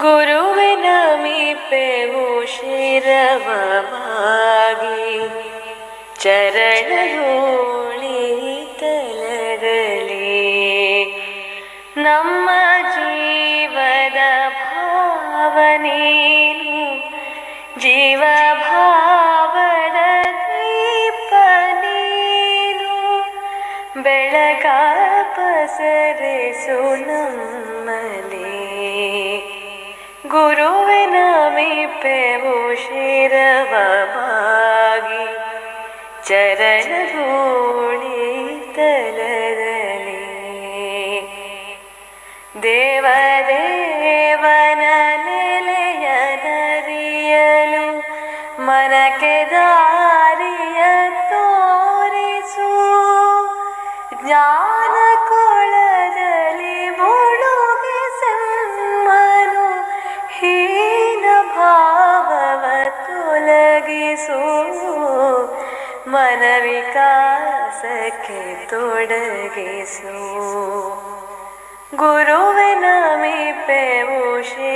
गुरुविमीपे मुशिर चरणी तरले नम जीवद भावनी जीव भावदीपु बेळका पसरे ഗുരുവിനമിപ്പൂഷിരവമാകി ചരണധൂളി തലരലി ദേവദേവന നിലയനറിയലു മനക്കെതാരിയ തോരിസു ഞാൻ मन विकासे तुडगे सू गुरु पे उरबागे